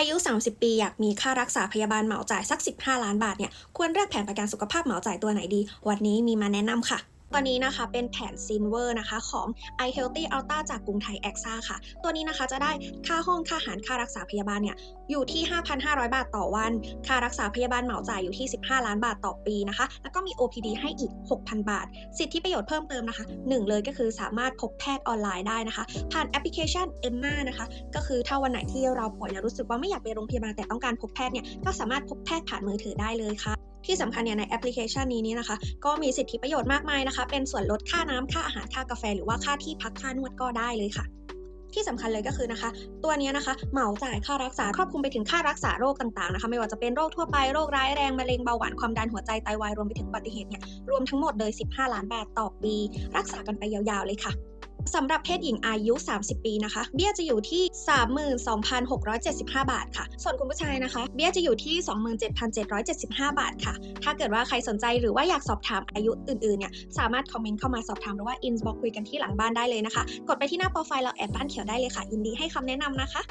อายุ 30 ปีอยากมีค่ารักษาพยาบาลเหมาจ่ายสัก 15 ล้านบาทเนี่ยควรเลือกแผนประกันสุขภาพเหมาจ่ายตัวไหนดี วันนี้มีมาแนะนำค่ะ ตัวนี้นะคะเป็นแผนซินเวอร์นะคะของ i Healthy Ultra จากกรุงไทยแอคซ่าค่ะ ตัวนี้นะคะจะได้ค่าห้องค่าอาหารค่ารักษาพยาบาลเนี่ยอยู่ที่ 5,500 บาทต่อวัน ค่ารักษาพยาบาลเหมาจ่ายอยู่ที่ 15 ล้านบาทต่อปีนะคะ แล้วก็มี OPD ให้อีก 6,000 บาท สิทธิประโยชน์เพิ่มเติมนะคะหนึ่งเลยก็คือสามารถพบแพทย์ออนไลน์ได้นะคะ ผ่านแอปพลิเคชัน Emma นะคะ ก็คือถ้าวันไหนที่เราป่วยแล้วรู้สึกว่าไม่อยากไปโรงพยาบาลแต่ต้องการพบแพทย์เนี่ยก็สามารถพบแพทย์ผ่านมือถือได้เลยค่ะ ที่สำคัญเนี่ยในแอปพลิเคชันนี้นี่นะคะ ก็มีสิทธิประโยชน์มากมายนะคะ เป็นส่วนลดค่าน้ำค่าอาหารค่ากาแฟ หรือว่าค่าที่พักค่านวดก็ได้เลยค่ะที่สำคัญเลยก็คือนะคะ ตัวนี้นะคะ เหมาจ่ายค่ารักษาครอบคลุมไปถึงค่ารักษาโรคต่างๆนะคะ ไม่ว่าจะเป็นโรคทั่วไปโรคร้ายแรงมะเร็งเบาหวานความดันหัวใจไตวายรวมไปถึงอุบัติเหตุเนี่ยรวมทั้งหมดเลย 15 ล้านบาทต่อปี รักษากันไปยาวๆเลยค่ะ สำหรับเพศหญิงอายุ 30 ปีนะคะ เบี้ยจะอยู่ที่ 32,675 บาทค่ะ ส่วนคุณผู้ชายนะคะ เบี้ยจะอยู่ที่ 27,775 บาทค่ะ ถ้าเกิดว่าใครสนใจหรือว่าอยากสอบถามอายุอื่นๆเนี่ยสามารถคอมเมนต์เข้ามาสอบถามหรือว่าอินบ็อกคุยกันที่หลังบ้านได้เลยนะคะ กดไปที่หน้าโปรไฟล์เราแอดบ้านเขียวได้เลยค่ะยินดีให้คำแนะนำนะคะ